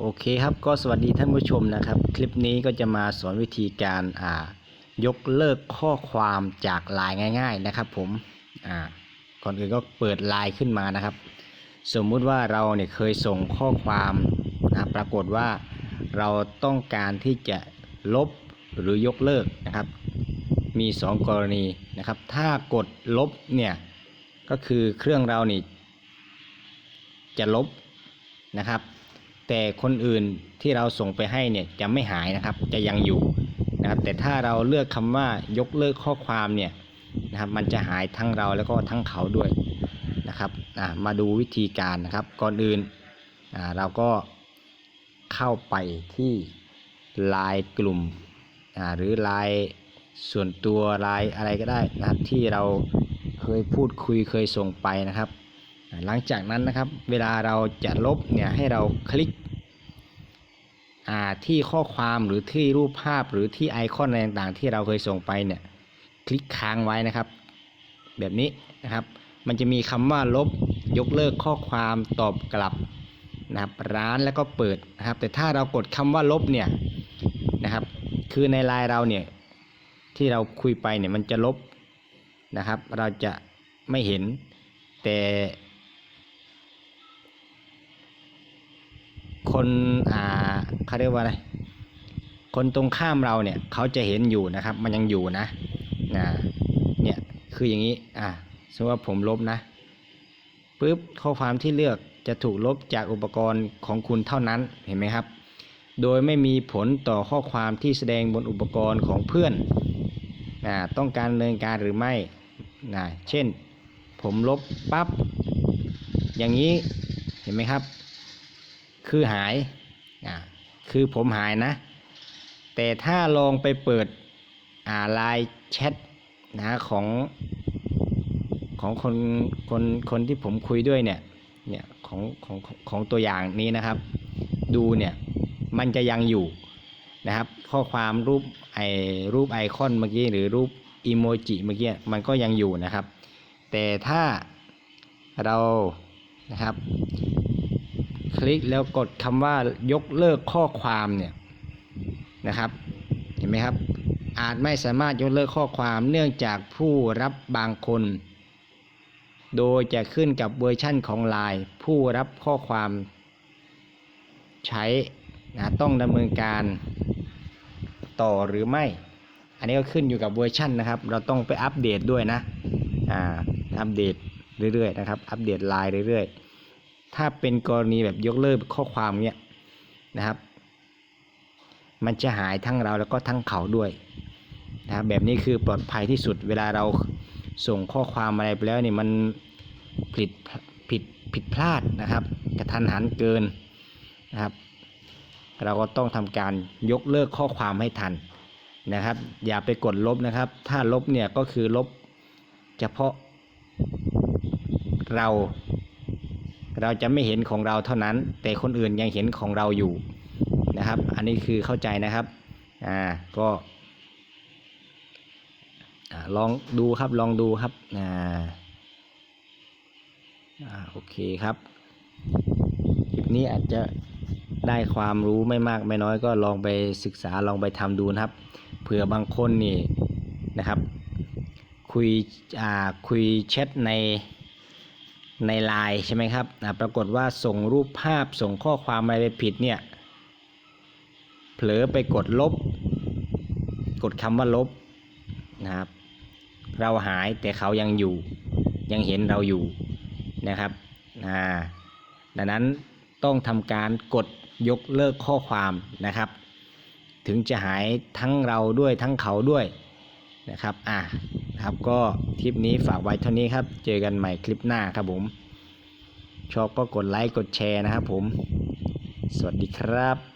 โอเคครับก็สวัสดีท่านผู้ชมนะครับ คลิปนี้ก็จะมาสอนวิธีการอ่ายกเลิกข้อความจากไลน์ง่าย ๆนะครับ ผมอ่าก่อนอื่นก็เปิดไลน์ขึ้นมานะครับ สมมุติว่าเราเนี่ยเคยส่งข้อความนะปรากฏว่าเราต้องการที่จะลบหรือยกเลิกนะครับ มี 2 กรณีนะครับ ถ้ากดลบเนี่ยก็คือเครื่องเรานี่จะลบนะครับ แต่คนอื่นที่เราส่งไปให้เนี่ยจะไม่หายนะครับ จะยังอยู่นะครับ แต่ถ้าเราเลือกคำว่ายกเลิกข้อความเนี่ยนะครับ มันจะหายทั้งเราแล้วก็ทั้งเขาด้วยนะครับมาดูวิธีการนะครับ ก่อนอื่นเราก็เข้าไปที่ลน์กลุ่มหรือลน์ส่วนตัวลน์อะไรก็ได้นะครับ ที่เราเคยพูดคุยเคยส่งไปนะครับ หลังจากนั้นนะครับ เวลาเราจะลบเนี่ยให้เราคลิกที่ข้อความหรือที่รูปภาพหรือที่ไอคอนอะไรต่างๆ ที่เราเคยส่งไปเนี่ย คลิกค้างไว้นะครับ แบบนี้นะครับ มันจะมีคำว่าลบยกเลิกข้อความตอบกลับนะครับ ร้านแล้วก็เปิดนะครับ แต่ถ้าเรากดคำว่าลบเนี่ยนะครับ คือในไลน์เราเนี่ยที่เราคุยไปเนี่ยมันจะลบนะครับ เราจะไม่เห็นแต่ คนอ่าเขาเรียกว่าอะไร คนตรงข้ามเราเนี่ยเขาจะเห็นอยู่นะครับ มันยังอยู่นะนะเนี่ยคืออย่างนี้อ่าสมมติว่าผมลบนะปุ๊บข้อความที่เลือกจะถูกลบจากอุปกรณ์ของคุณเท่านั้นเห็นไหมครับ โดยไม่มีผลต่อข้อความที่แสดงบนอุปกรณ์ของเพื่อนนะต้องการดำเนินการหรือไม่นะเช่น ผมลบปั๊บอย่างนี้เห็นไหมครับ คือหายคือผมหายนะ แต่ถ้าลองไปเปิดอ่าไลน์แชทนะของของคนคนคนที่ผมคุยด้วยเนี่ยเนี่ยของของของของตัวอย่างนี้นะครับ ดูเนี่ยมันจะยังอยู่นะครับ ข้อความรูปไอรูปไอคอนเมื่อกี้หรือรูปอีโมจิเมื่อกี้มันก็ยังอยู่นะครับ แต่ถ้าเรานะครับ คลิกแล้วกดคำว่ายกเลิกข้อความเนี่ยนะครับ เห็นไหมครับ อาจไม่สามารถยกเลิกข้อความเนื่องจากผู้รับบางคน โดยจะขึ้นกับเวอร์ชั่นของไลน์ผู้รับข้อความใช้นะต้องดำเนินการต่อหรือไม่ อันนี้ก็ขึ้นอยู่กับเวอร์ชันนะครับ เราต้องไปอัปเดตด้วยนะ อ่า อัปเดตเรื่อยๆนะครับ อัปเดตไลน์เรื่อยๆ ถ้าเป็นกรณีแบบยกเลิกข้อความเนี้ยนะครับ มันจะหายทั้งเราแล้วก็ทั้งเขาด้วยนะครับแบบนี้คือปลอดภัยที่สุดเวลาเราส่งข้อความอะไรไปแล้วนี่มันผิดผิดผิดพลาดนะครับ กระทันหันเกินนะครับ เราก็ต้องทำการยกเลิกข้อความให้ทันนะครับ อย่าไปกดลบนะครับ ถ้าลบเนี่ยก็คือลบเฉพาะเรา เราจะไม่เห็นของเราเท่านั้น แต่คนอื่นยังเห็นของเราอยู่นะครับ อันนี้คือเข้าใจนะครับอ่าก็ลองดูครับลองดูครับอ่าโอเคครับคลิปนี้อาจจะได้ความรู้ไม่มากไม่น้อยก็ลองไปศึกษาลองไปทำดูนะครับ เผื่อบางคนนี่นะครับ คุยอ่าคุยแชทใน ในไลน์ใช่ไหมครับอ่าปรากฏว่าส่งรูปภาพส่งข้อความอะไรไปผิดเนี่ย เผลอไปกดลบ กดคำว่าลบนะครับ เราหายแต่เขายังอยู่ ยังเห็นเราอยู่นะครับอ่าดังนั้นต้องทำการกดยกเลิกข้อความนะครับ ถึงจะหายทั้งเราด้วยทั้งเขาด้วยนะครับ อ่า ครับ ก็คลิปนี้ฝากไว้เท่านี้ครับ เจอกันใหม่คลิปหน้าครับผม ชอบก็กดไลค์กดแชร์นะครับผม สวัสดีครับ